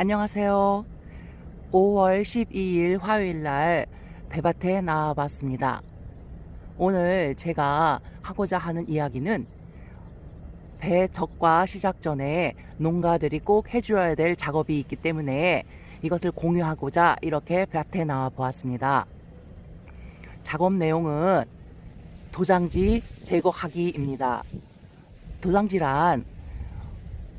안녕하세요. 5월 12일 화요일 날 배밭에 나와봤습니다. 오늘 제가 하고자 하는 이야기는 배 적과 시작 전에 농가들이 꼭 해줘야 될 작업이 있기 때문에 이것을 공유하고자 이렇게 밭에 나와 보았습니다. 작업 내용은 도장지 제거하기입니다. 도장지란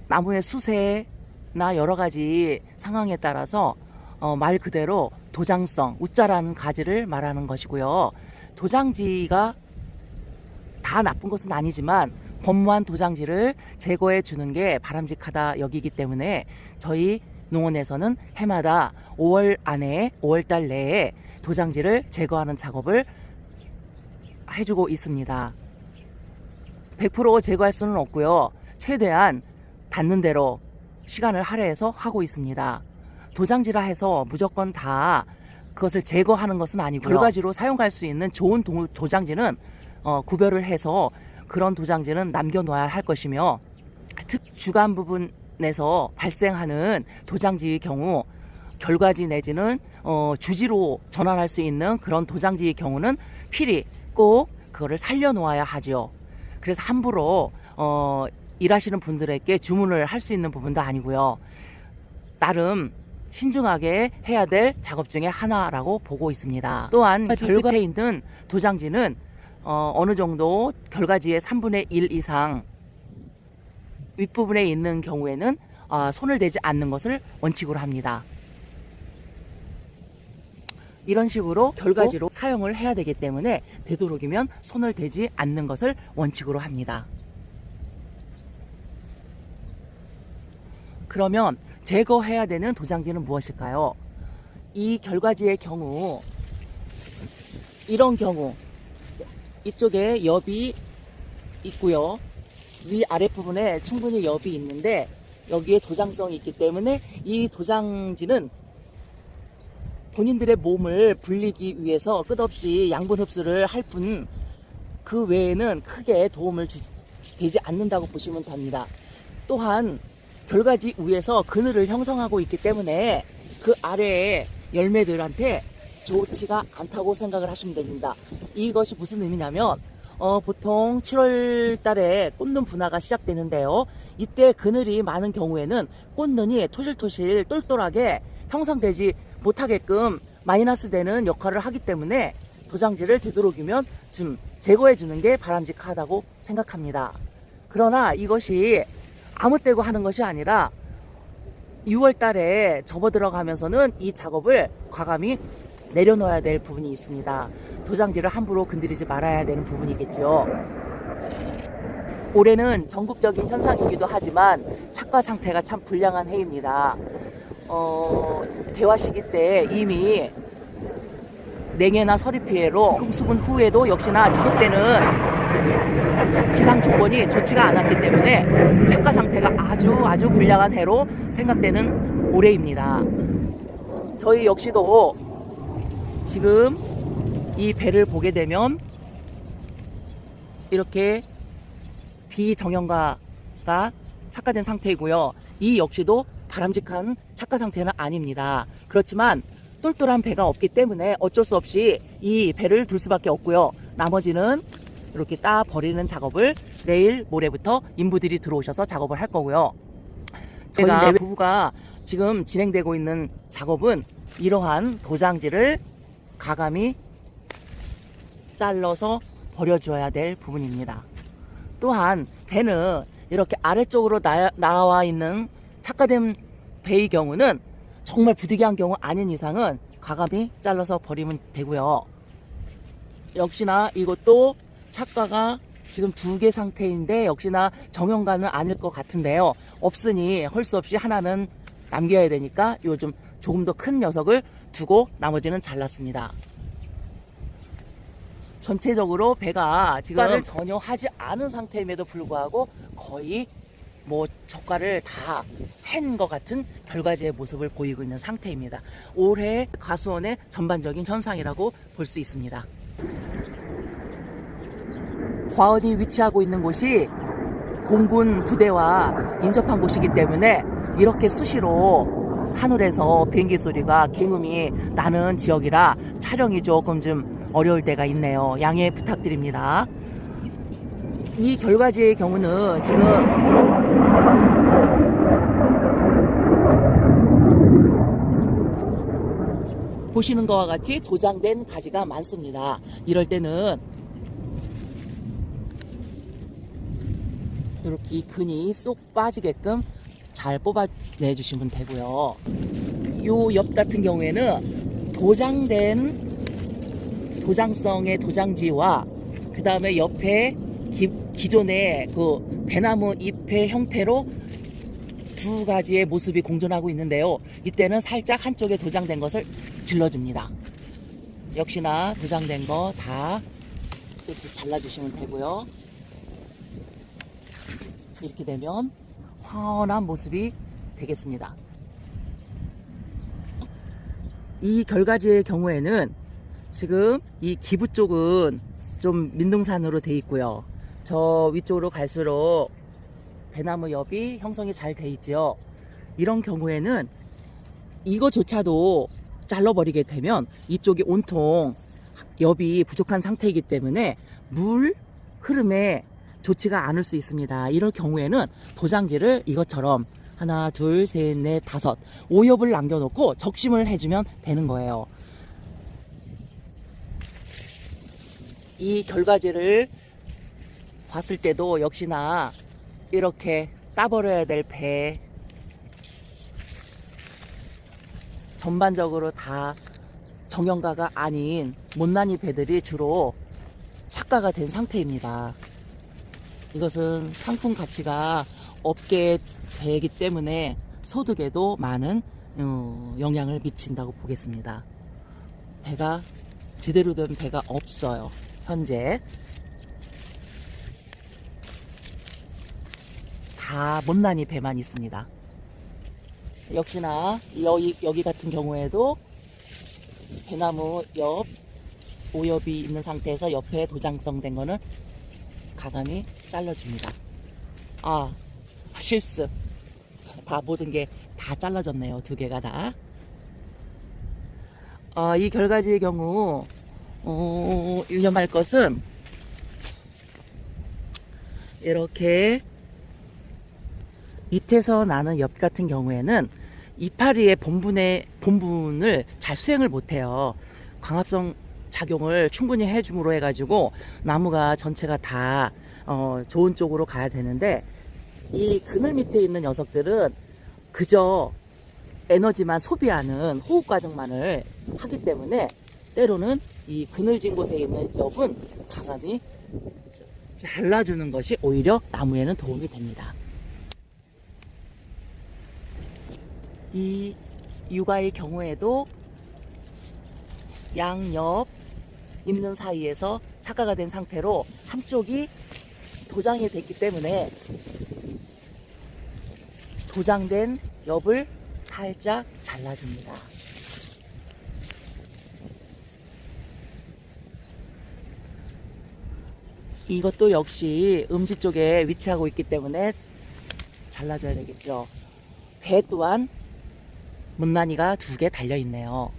나무의 수세 나 여러 가지 상황에 따라서 어, 말 그대로 도장성, 우자라는 가지를 말하는 것이고요. 도장지가 다 나쁜 것은 아니지만 범무한 도장지를 제거해 주는 게 바람직하다 여기기 때문에 저희 농원에서는 해마다 5월 안에 5월 달 내에 도장지를 제거하는 작업을 해주고 있습니다. 100% 제거할 수는 없고요. 최대한 닿는 대로 시간을 할애해서 하고 있습니다. 도장지라 해서 무조건 다 그것을 제거하는 것은 아니고요. 결과지로 사용할 수 있는 좋은 도, 도장지는 어, 구별을 해서 그런 도장지는 남겨놓아야 할 것이며 특 주간 부분에서 발생하는 도장지의 경우 결과지 내지는 어, 주지로 전환할 수 있는 그런 도장지의 경우는 필히 꼭 그거를 살려놓아야 하죠. 그래서 함부로 어, 일하시는 분들에게 주문을 할 수 있는 부분도 아니고요. 나름 신중하게 해야 될 작업 중에 하나라고 보고 있습니다. 또한 결과에 있는 도장지는 어, 어느 정도 결과지의 3분의 1 이상 윗부분에 있는 경우에는 어, 손을 대지 않는 것을 원칙으로 합니다. 이런 식으로 결과지로 사용을 해야 되기 때문에 되도록이면 손을 대지 않는 것을 원칙으로 합니다. 그러면 제거해야 되는 도장지는 무엇일까요? 이 결과지의 경우 이런 경우 이쪽에 엽이 있고요. 위 아랫부분에 충분히 엽이 있는데 여기에 도장성이 있기 때문에 이 도장지는 본인들의 몸을 불리기 위해서 끝없이 양분 흡수를 할 뿐 그 외에는 크게 도움을 주, 되지 않는다고 보시면 됩니다. 또한 결과지 위에서 그늘을 형성하고 있기 때문에 그 아래에 열매들한테 좋지가 않다고 생각을 하시면 됩니다. 이것이 무슨 의미냐면 어, 보통 7월 달에 꽃눈 분화가 시작되는데요. 이때 그늘이 많은 경우에는 꽃눈이 토실토실 똘똘하게 형성되지 못하게끔 마이너스 되는 역할을 하기 때문에 도장지를 되도록이면 좀 제거해 주는 게 바람직하다고 생각합니다. 그러나 이것이 아무 때고 하는 것이 아니라 6월 달에 접어 들어가면서는 이 작업을 과감히 내려놓아야 될 부분이 있습니다. 도장지를 함부로 건드리지 말아야 되는 부분이겠죠. 올해는 전국적인 현상이기도 하지만 착과 상태가 참 불량한 해입니다. 어, 대화 시기 때 이미 냉해나 서리 피해로 금수분 후에도 역시나 지속되는 기상 조건이 좋지가 않았기 때문에 작가 상태가 아주 아주 불량한 해로 생각되는 올해입니다. 저희 역시도 지금 이 배를 보게 되면 이렇게 비정형가가 착화된 상태이고요. 이 역시도 바람직한 착화 상태는 아닙니다. 그렇지만 똘똘한 배가 없기 때문에 어쩔 수 없이 이 배를 둘 수밖에 없고요. 나머지는 이렇게 따 버리는 작업을 내일 모레부터 인부들이 들어오셔서 작업을 할 거고요. 저희 부부가 지금 진행되고 있는 작업은 이러한 도장지를 가감히 잘라서 버려줘야 될 부분입니다. 또한 배는 이렇게 아래쪽으로 나, 나와 있는 착화된 배의 경우는 정말 부득이한 경우 아닌 이상은 가감히 잘라서 버리면 되고요. 역시나 이것도 착과가 지금 두 개 상태인데 역시나 정형가는 아닐 것 같은데요. 없으니 할수 없이 하나는 남겨야 되니까 요즘 조금 더 큰 녀석을 두고 나머지는 잘랐습니다. 전체적으로 배가 지금 전혀 하지 않은 상태임에도 불구하고 거의 뭐 젓갈을 다 한 것 같은 결과지의 모습을 보이고 있는 상태입니다. 올해 가수원의 전반적인 현상이라고 볼 수 있습니다. 과언이 위치하고 있는 곳이 공군 부대와 인접한 곳이기 때문에 이렇게 수시로 하늘에서 비행기 소리가 굉음이 나는 지역이라 촬영이 조금 좀 어려울 때가 있네요. 양해 부탁드립니다. 이 결과지의 경우는 지금 보시는 것과 같이 도장된 가지가 많습니다. 이럴 때는 이렇게 이 근이 쏙 빠지게끔 잘 뽑아내 주시면 되고요. 요 옆 같은 경우에는 도장된 도장성의 도장지와 그 다음에 옆에 기, 기존의 그 배나무 잎의 형태로 두 가지의 모습이 공존하고 있는데요. 이때는 살짝 한쪽에 도장된 것을 질러줍니다. 역시나 도장된 거 다 이렇게 잘라주시면 되고요. 이렇게 되면 환한 모습이 되겠습니다. 이 결과지의 경우에는 지금 이 기부 쪽은 좀 민둥산으로 돼 있고요. 저 위쪽으로 갈수록 배나무 엽이 형성이 잘 돼 있죠. 이런 경우에는 이거조차도 잘라버리게 되면 이쪽이 온통 엽이 부족한 상태이기 때문에 물 흐름에 좋지가 않을 수 있습니다. 이럴 경우에는 도장지를 이것처럼 하나, 둘, 셋, 넷, 다섯, 오엽을 남겨놓고 적심을 해주면 되는 거예요. 이 결과지를 봤을 때도 역시나 이렇게 따버려야 될 배 전반적으로 다 정형가가 아닌 못난이 배들이 주로 착가가 된 상태입니다. 이것은 상품 가치가 없게 되기 때문에 소득에도 많은 어, 영향을 미친다고 보겠습니다. 배가 제대로 된 배가 없어요. 현재 다 못난이 배만 있습니다. 역시나 여기, 여기 같은 경우에도 배나무 옆 오엽이 있는 상태에서 옆에 도장성 된 거는 가감이 잘라줍니다. 아 실수 다 모든 게 다 잘라졌네요 두 개가 다. 아, 이 결과지의 경우 어, 유념할 것은 이렇게 밑에서 나는 엽 같은 경우에는 이파리의 본분의 본분을 잘 수행을 못해요. 광합성 작용을 충분히 해줌으로 해가지고 나무가 전체가 다 어, 좋은 쪽으로 가야 되는데 이 그늘 밑에 있는 녀석들은 그저 에너지만 소비하는 호흡 과정만을 하기 때문에 때로는 이 그늘진 곳에 있는 엽은 가감이 잘라주는 것이 오히려 나무에는 도움이 됩니다. 이 육아의 경우에도 양옆 입는 사이에서 착가가 된 상태로 한쪽이 도장이 됐기 때문에 도장된 엽을 살짝 잘라줍니다. 이것도 역시 음지 쪽에 위치하고 있기 때문에 잘라줘야 되겠죠. 배 또한 문난이가 두 개 달려 있네요.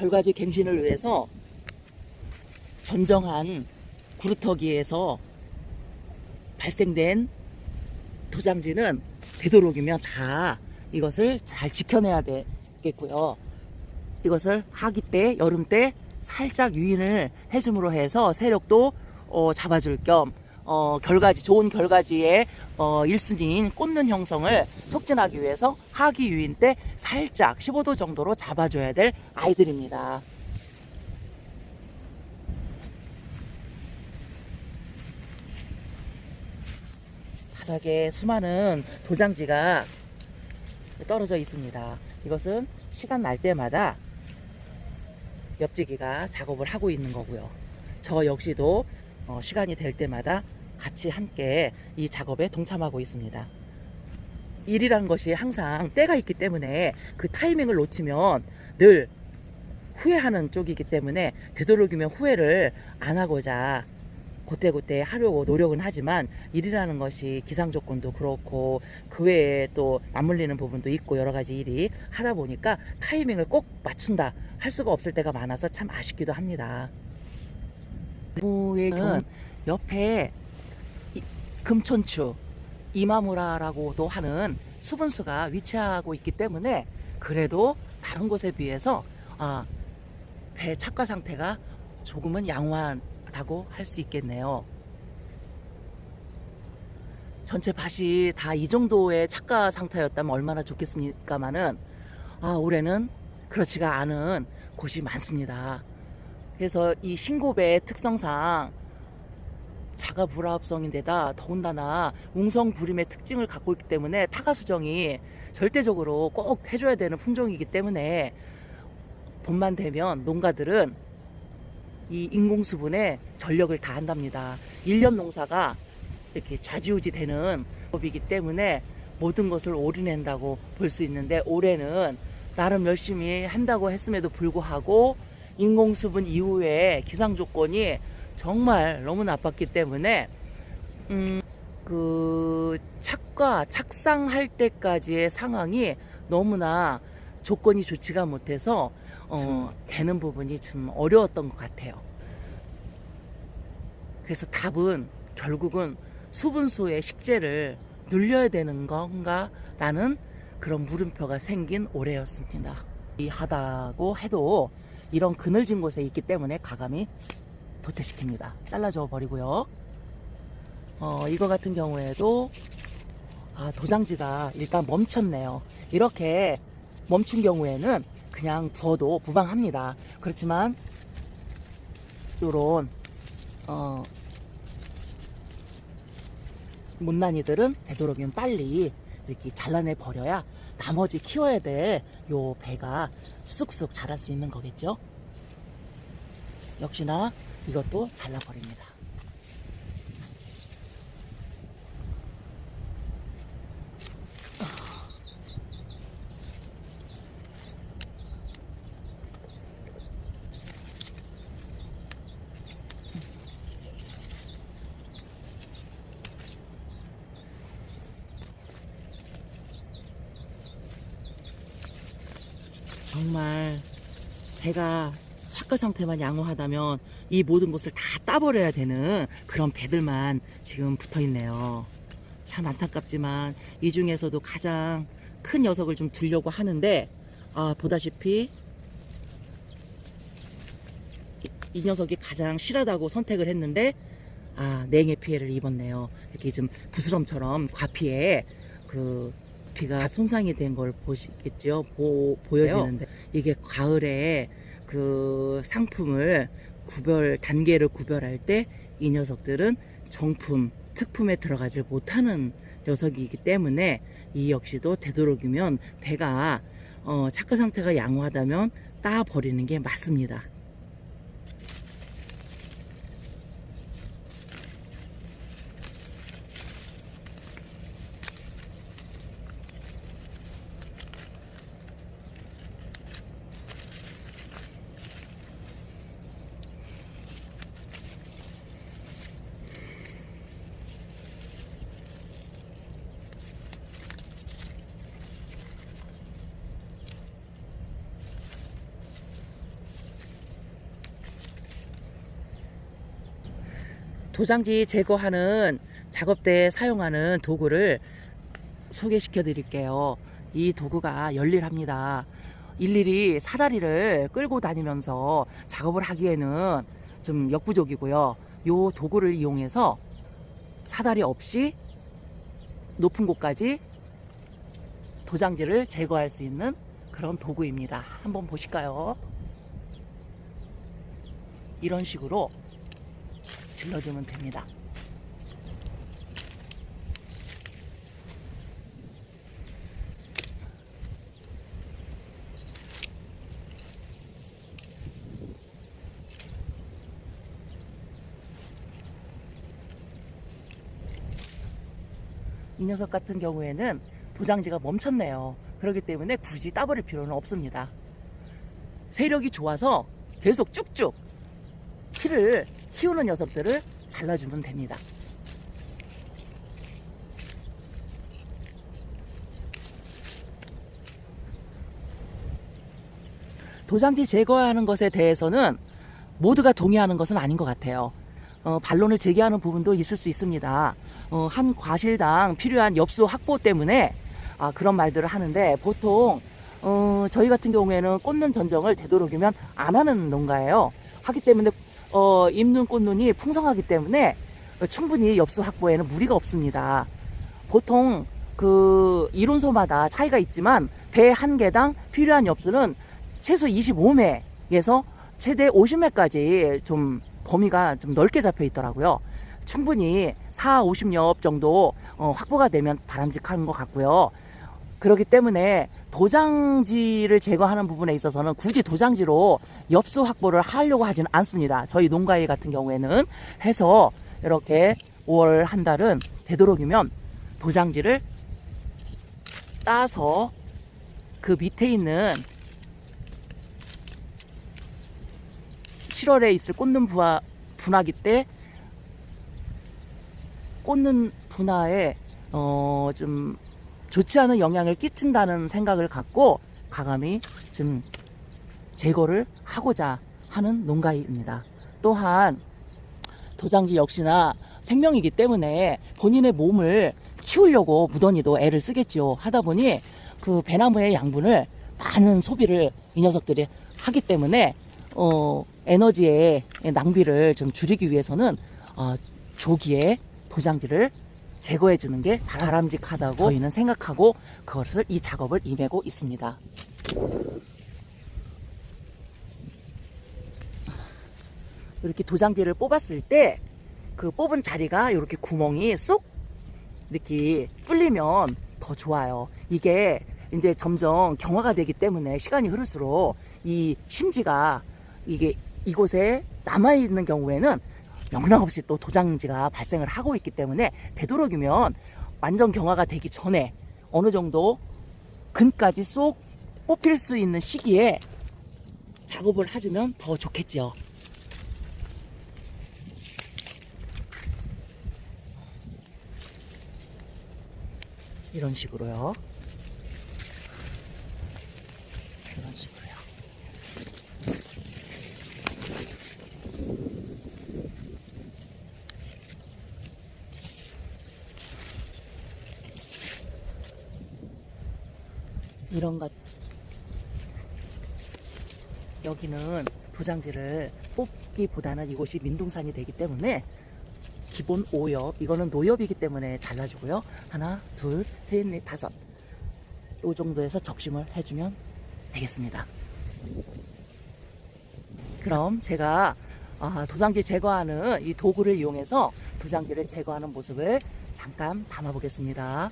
결과지 갱신을 위해서 전정한 구루터기에서 발생된 도장지는 되도록이면 다 이것을 잘 지켜내야 되겠고요. 이것을 하기 때, 여름 때 살짝 유인을 해줌으로 해서 세력도 어, 잡아줄 겸 어, 결과지 좋은 결과지의 어, 1순위인 꽂는 형성을 촉진하기 위해서 하기 유인 때 살짝 15도 정도로 잡아줘야 될 아이들입니다. 바닥에 수많은 도장지가 떨어져 있습니다. 이것은 시간 날 때마다 옆지기가 작업을 하고 있는 거고요. 저 역시도 어, 시간이 될 때마다 같이 함께 이 작업에 동참하고 있습니다. 일이란 것이 항상 때가 있기 때문에 그 타이밍을 놓치면 늘 후회하는 쪽이기 때문에 되도록이면 후회를 안 하고자 그때그때 하려고 노력은 하지만 일이라는 것이 기상 조건도 그렇고 그 외에 또 맞물리는 부분도 있고 여러 가지 일이 하다 보니까 타이밍을 꼭 맞춘다 할 수가 없을 때가 많아서 참 아쉽기도 합니다. 무의 경우 옆에 이- 금촌추 이마무라라고도 하는 수분수가 위치하고 있기 때문에 그래도 다른 곳에 비해서 아, 배 착화 상태가 조금은 양호하다고 할 수 있겠네요. 전체 밭이 다 이 정도의 착화 상태였다면 얼마나 좋겠습니까마는 아, 올해는 그렇지가 않은 곳이 많습니다. 그래서 이 신고배의 특성상 자가 불합성인 데다 더군다나 웅성부림의 특징을 갖고 있기 때문에 타가 수정이 절대적으로 꼭 해줘야 되는 품종이기 때문에 봄만 되면 농가들은 이 인공수분에 전력을 다한답니다. 일년 농사가 이렇게 좌지우지 되는 법이기 때문에 모든 것을 올인한다고 볼 수 있는데 올해는 나름 열심히 한다고 했음에도 불구하고 인공수분 이후에 기상 조건이 정말 너무 나빴기 때문에 음, 그 착과 착상할 때까지의 상황이 너무나 조건이 좋지가 못해서 어, 되는 부분이 좀 어려웠던 것 같아요. 그래서 답은 결국은 수분수의 식재를 늘려야 되는 건가 라는 그런 물음표가 생긴 올해였습니다. 이 하다고 해도 이런 그늘진 곳에 있기 때문에 가감이 도태시킵니다. 잘라줘 버리고요. 어, 이거 같은 경우에도 아, 도장지가 일단 멈췄네요. 이렇게 멈춘 경우에는 그냥 두어도 무방합니다. 그렇지만 요런 어, 못난이들은 되도록이면 빨리 이렇게 잘라내 버려야 나머지 키워야 될 요 배가 쑥쑥 자랄 수 있는 거겠죠. 역시나 이것도 잘라버립니다. 정말 배가 착화 상태만 양호하다면 이 모든 것을 다 따버려야 되는 그런 배들만 지금 붙어 있네요. 참 안타깝지만 이 중에서도 가장 큰 녀석을 좀 두려고 하는데 아 보다시피 이, 이 녀석이 가장 실하다고 선택을 했는데 아 냉해 피해를 입었네요. 이렇게 좀 부스럼처럼 과피에 그 비가 손상이 된 걸 보시겠죠? 보, 보여지는데 이게 가을에 그 상품을 구별 단계를 구별할 때 이 녀석들은 정품 특품에 들어가질 못하는 녀석이기 때문에 이 역시도 되도록이면 배가 어, 착화 상태가 양호하다면 따 버리는 게 맞습니다. 도장지 제거하는 작업대에 사용하는 도구를 소개시켜 드릴게요. 이 도구가 열일합니다. 일일이 사다리를 끌고 다니면서 작업을 하기에는 좀 역부족이고요. 요 도구를 이용해서 사다리 없이 높은 곳까지 도장지를 제거할 수 있는 그런 도구입니다. 한번 보실까요? 이런 식으로 질러주면 됩니다. 이 녀석 같은 경우에는 도장지가 멈췄네요. 그렇기 때문에 굳이 따버릴 필요는 없습니다. 세력이 좋아서 계속 쭉쭉 키를 키우는 녀석들을 잘라주면 됩니다. 도장지 제거하는 것에 대해서는 모두가 동의하는 것은 아닌 것 같아요. 어, 반론을 제기하는 부분도 있을 수 있습니다. 어, 한 과실당 필요한 엽수 확보 때문에 아, 그런 말들을 하는데 보통 어, 저희 같은 경우에는 꽂는 전정을 되도록이면 안 하는 농가예요. 하기 때문에 어, 입눈 꽃눈이 풍성하기 때문에 충분히 엽수 확보에는 무리가 없습니다. 보통 그 이론서마다 차이가 있지만 배 한 개당 필요한 엽수는 최소 25매에서 최대 50매까지 좀 범위가 좀 넓게 잡혀 있더라고요. 충분히 4, 50엽 정도 어, 확보가 되면 바람직한 것 같고요. 그렇기 때문에 도장지를 제거하는 부분에 있어서는 굳이 도장지로 엽수 확보를 하려고 하지는 않습니다. 저희 농가일 같은 경우에는 해서 이렇게 5월 한 달은 되도록이면 도장지를 따서 그 밑에 있는 7월에 있을 꽂는 분화, 분화기 때 꽂는 분화에 어, 좀 좋지 않은 영향을 끼친다는 생각을 갖고 가감히 좀 제거를 하고자 하는 농가입니다. 또한 도장지 역시나 생명이기 때문에 본인의 몸을 키우려고 무던히도 애를 쓰겠지요. 하다 보니 그 배나무의 양분을 많은 소비를 이 녀석들이 하기 때문에 어, 에너지의 낭비를 좀 줄이기 위해서는 어, 조기에 도장지를 제거해 주는 게 바람직하다고 저희는 생각하고 그것을 이 작업을 임하고 있습니다. 이렇게 도장지를 뽑았을 때 그 뽑은 자리가 이렇게 구멍이 쏙 이렇게 뚫리면 더 좋아요. 이게 이제 점점 경화가 되기 때문에 시간이 흐를수록 이 심지가 이게 이곳에 남아 있는 경우에는 명랑 없이 또 도장지가 발생을 하고 있기 때문에 되도록이면 완전 경화가 되기 전에 어느 정도 근까지 쏙 뽑힐 수 있는 시기에 작업을 해주면 더 좋겠죠. 이런 식으로요. 이런 식으로요. 이런 것. 여기는 도장지를 뽑기보다는 이곳이 민둥산이 되기 때문에 기본 5엽 이거는 노엽이기 때문에 잘라주고요. 하나 둘셋넷 다섯. 요 정도에서 적심을 해주면 되겠습니다. 그럼 제가 아, 도장지 제거하는 이 도구를 이용해서 도장지를 제거하는 모습을 잠깐 담아 보겠습니다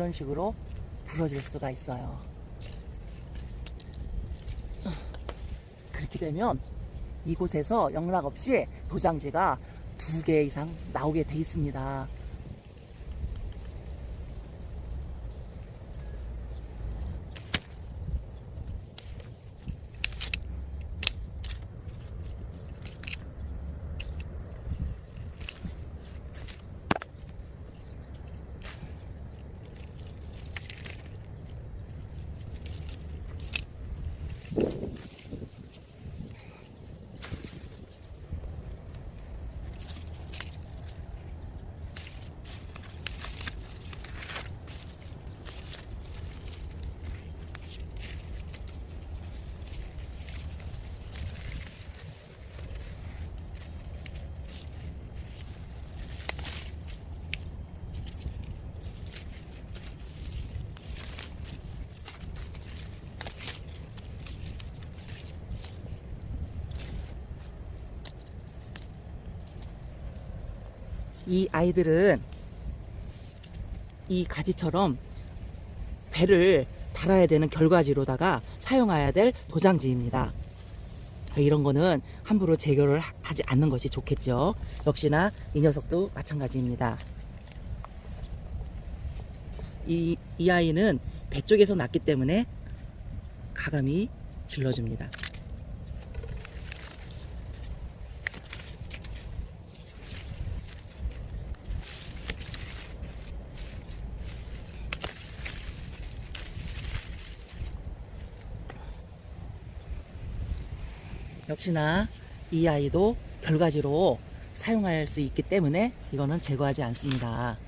이런 식으로 부서질 수가 있어요. 그렇게 되면 이곳에서 영락 없이 도장지가 두 개 이상 나오게 돼 있습니다. 이 아이들은 이 가지처럼 배를 달아야 되는 결과지로다가 사용해야 될 도장지입니다. 이런 거는 함부로 제거를 하- 하지 않는 것이 좋겠죠. 역시나 이 녀석도 마찬가지입니다. 이, 이 아이는 배 쪽에서 났기 때문에 가감이 질러줍니다. 역시나 이 아이도 결과지로 사용할 수 있기 때문에 이거는 제거하지 않습니다.